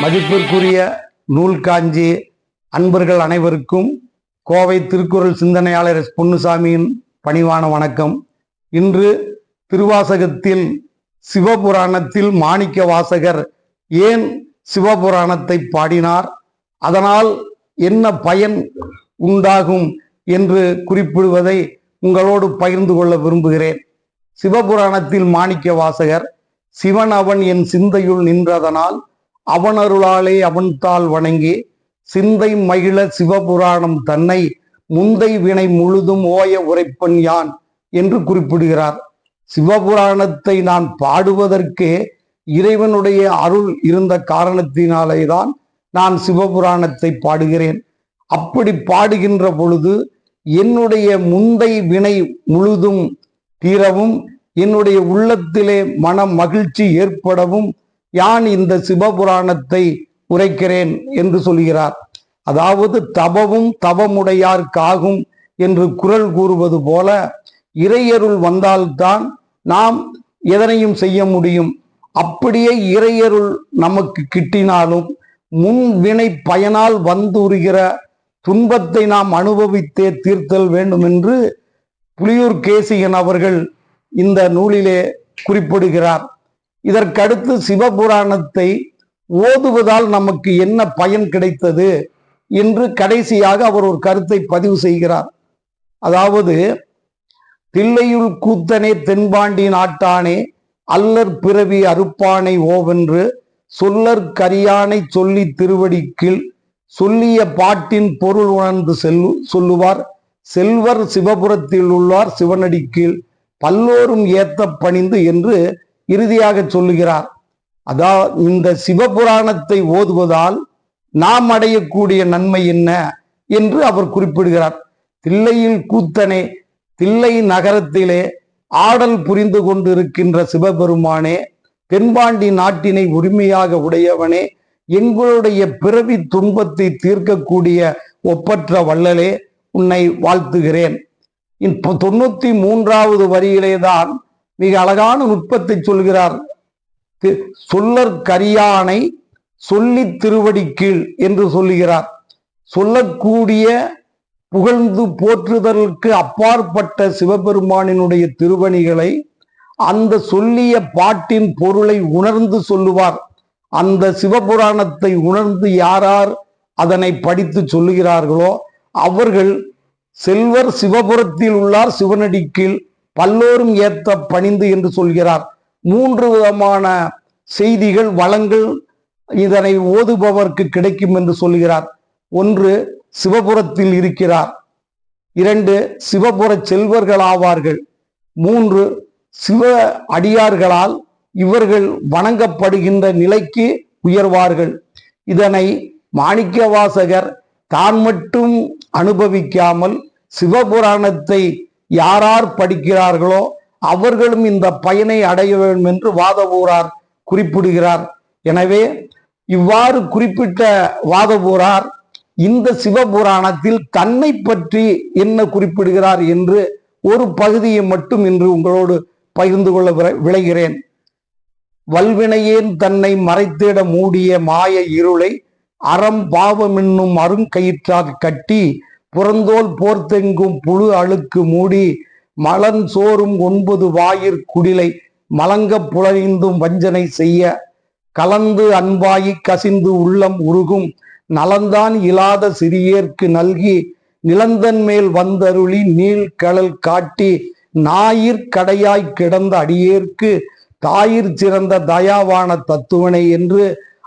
மதிப்பிற்குரிய நூல் காஞ்சி அன்பர்கள் அனைவருக்கும் கோவை திருக்குறள் சிந்தனையாளர் எஸ். பொன்னுசாமியின் பணிவான வணக்கம் இன்று திருவாசகத்தில் சிவபுராணத்தில் மாணிக்க வாசகர் ஏன் சிவபுராணத்தை பாடினார் அதனால் என்ன பயன் உண்டாகும் என்று குறிப்பிடுவதை உங்களோடு பகிர்ந்து கொள்ள விரும்புகிறேன் சிவபுராணத்தில் மாணிக்க வாசகர் சிவன் அவன் என் சிந்தையுள் நின்றதனால் அவனருளாலே அவன்தாள் வணங்கி சிந்தை மகிழ சிவபுராணம் தன்னை முந்தை வினை முழுதும் ஓய உரைப்பன் யான் என்று குறிப்பிடுகிறார். சிவபுராணத்தை நான் பாடுவதற்கே இறைவனுடைய அருள் இருந்த காரணத்தினாலே தான் நான் சிவபுராணத்தை பாடுகிறேன். அப்படி பாடுகின்ற பொழுது என்னுடைய முந்தை வினை முழுதும் தீரவும் என்னுடைய உள்ளத்திலே மன மகிழ்ச்சி ஏற்படவும் யான் இந்த சிவபுராணத்தை உரைக்கிறேன் என்று சொல்கிறார். அதாவது தபவும் தவமுடையார்க்காகும் என்று குரல் கூறுவது போல இறையருள் வந்தால்தான் நாம் எதனையும் செய்ய முடியும். அப்படியே இறையருள் நமக்கு கிட்டினாலும் முன் வினை பயனால் வந்துருகிற துன்பத்தை நாம் அனுபவித்தே தீர்த்தல் வேண்டும் என்று புலியூர் கேசிகன் அவர்கள் இந்த நூலிலே குறிப்பிடுகிறார். இதற்கடுத்து சிவபுராணத்தை ஓதுவதால் நமக்கு என்ன பயன் கிடைத்தது என்று கடைசியாக அவர் ஒரு கருத்தை பதிவு செய்கிறார். அதாவது தில்லையுள் கூத்தனே தென்பாண்டி நாட்டானே அல்லற் பிறவி அறுப்பானை ஓவென்று சொல்லற் கரியானை சொல்லி திருவடிக்கில் சொல்லிய பாட்டின் பொருள் உணர்ந்து செல்லு சொல்லுவார். செல்வர் சிவபுரத்தில் உள்ளார் சிவனடிக்கில் பல்லோரும் ஏத்த பணிந்து என்று இறுதியாக சொல்லுகிறார். அதா இந்த சிவபுராணத்தை ஓதுவதால் நாம் அடையக்கூடிய நன்மை என்ன என்று அவர் குறிப்பிடுகிறார். தில்லையில் கூத்தனே தில்லை நகரத்திலே ஆடல் புரிந்து கொண்டிருக்கின்ற சிவபெருமானே தென்பாண்டி நாட்டினை உரிமையாக உடையவனே எங்களுடைய பிறவி துன்பத்தை தீர்க்கக்கூடிய ஒப்பற்ற வள்ளலே உன்னை வாழ்த்துகிறேன். இப்போ தொண்ணூத்தி மூன்றாவது வரியிலே தான் மிக அழகான நுட்பத்தை சொல்கிறார் தி- சொல்லற் கரியானை சொல்லி திருவடி கீழ் என்று சொல்லுகிறார். சொல்லக்கூடிய புகழ்ந்து போற்றுதலுக்கு அப்பாற்பட்ட சிவபெருமானினுடைய திருவணிகளை அந்த சொல்லிய பாட்டின் பொருளை உணர்ந்து சொல்லுவார். அந்த சிவபுராணத்தை உணர்ந்து யாரார் அதனை படித்து சொல்லுகிறார்களோ அவர்கள் செல்வர் சிவபுரத்தில் உள்ளார் சிவனடிக்கீழ் பல்லோரும் ஏத்த பணிந்து என்று சொல்கிறார். மூன்று விதமான செய்திகள் வளங்கள் இதனை ஓதுபவர்க்கு கிடைக்கும் என்று சொல்கிறார். ஒன்று சிவபுரத்தில் இருக்கிறார். இரண்டு சிவபுர செல்வர்கள் ஆவார்கள். மூன்று சிவ அடியார்களால் இவர்கள் வணங்கப்படுகின்ற நிலைக்கு உயர்வார்கள். இதனை மாணிக்கவாசகர் தான் மட்டும் அனுபவிக்காமல் சிவபுராணத்தை யாரார் படிக்கிறார்களோ அவர்களும் இந்த பயனை அடைய வேண்டும் என்று வாதபூரார் குறிப்பிடுகிறார். எனவே இவ்வாறு குறிப்பிட்ட வாதபூரார் இந்த சிவபுராணத்தில் தன்னை பற்றி என்ன குறிப்பிடுகிறார் என்று ஒரு பகுதியை மட்டும் இன்று உங்களோடு பகிர்ந்து கொள்ள விளைகிறேன். வல்வினையேன் தன்னை மறைத்திட மூடிய மாய இருளை அறம் பாவம் என்னும் கட்டி புறந்தோல் போர்த்தெங்கும் புழு அழுக்கு மூடி மலன் சோறும் ஒன்பது வாயிற் குடிலை மலங்க புலனிந்தும் வஞ்சனை செய்ய கலந்து அன்பாயி கசிந்து உள்ளம் உருகும் நலந்தான் இலாத சிறியேற்கு நல்கி நிலந்தன் மேல் வந்தருளி நீள் கடல் காட்டி ஞாயிற் கடையாய் கிடந்த அடியேற்கு தாயிற் சிறந்த தயாவான தத்துவனை என்று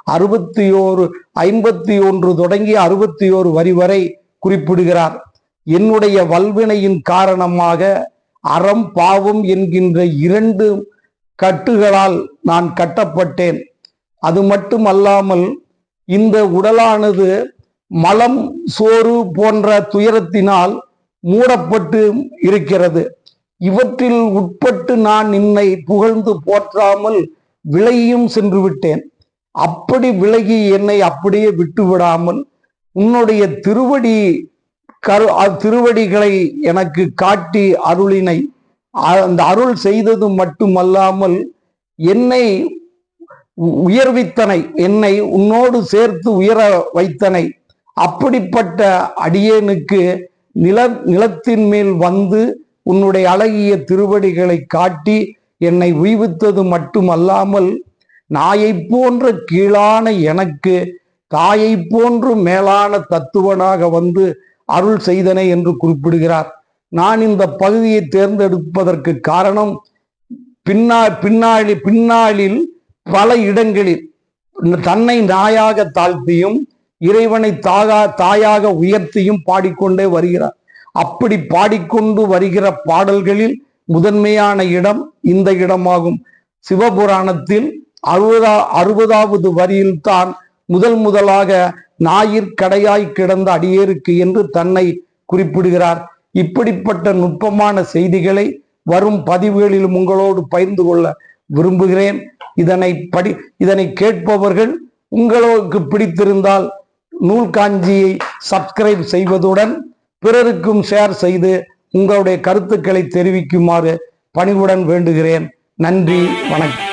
அறுபத்தி ஓரு ஐம்பத்தி ஒன்று தொடங்கி அறுபத்தி ஓரு வரி வரை குறிப்பிடுகிறார். என்னுடைய வல்வினையின் காரணமாக அறம் பாவம் என்கின்ற இரண்டு கட்டுகளால் நான் கட்டப்பட்டேன். அது மட்டும் அல்லாமல் இந்த உடலானது மலம் சோறு போன்ற துயரத்தினால் மூடப்பட்டு இருக்கிறது. இவற்றில் உட்பட்டு நான் என்னை புகழ்ந்து போற்றாமல் விலகியும் சென்று விட்டேன். அப்படி விலகி என்னை அப்படியே விட்டு விடாமல் உன்னுடைய திருவடி கரு அ- திருவடிகளை எனக்கு காட்டி அருளினை. அந்த அருள் செய்தது மட்டுமல்லாமல் என்னை உ- உயர்வித்தனை என்னை உன்னோடு சேர்த்து உயர வைத்தனை. அப்படிப்பட்ட அடியேனுக்கு நில நிலத்தின் மேல் வந்து உன்னுடைய அழகிய திருவடிகளை காட்டி என்னை உய்வித்தது மட்டுமல்லாமல் நாயைப் போன்ற கீழான எனக்கு தாயைப் போன்று மேலான தத்துவனாக வந்து அருள் செய்தனை என்று குறிப்பிடுகிறார். நான் இந்த பகுதியை தேர்ந்தெடுப்பதற்கு காரணம் பின்னா பின்னாளி பின்னாளில் பல இடங்களில் தன்னை நாயாக தாழ்த்தியும் இறைவனை தாகா தாயாக உயர்த்தியும் பாடிக்கொண்டே வருகிறார். அப்படி பாடிக்கொண்டு வருகிற பாடல்களில் முதன்மையான இடம் இந்த இடமாகும். சிவபுராணத்தில் அறுபதா அறுபதாவது வரியில்தான் முதல் முதலாக ஞாயிற்கடையாய் கிடந்த அடியேருக்கு என்று தன்னை குறிப்பிடுகிறார். இப்படிப்பட்ட நுட்பமான செய்திகளை வரும் பதிவுகளிலும் உங்களோடு பகிர்ந்து கொள்ள விரும்புகிறேன். இதனை படி இதனை கேட்பவர்கள் உங்களுக்கு பிடித்திருந்தால் நூல்காஞ்சியை சப்ஸ்கிரைப் செய்வதுடன் பிறருக்கும் ஷேர் செய்து உங்களுடைய கருத்துக்களை தெரிவிக்குமாறு பணிவுடன் வேண்டுகிறேன். நன்றி வணக்கம்.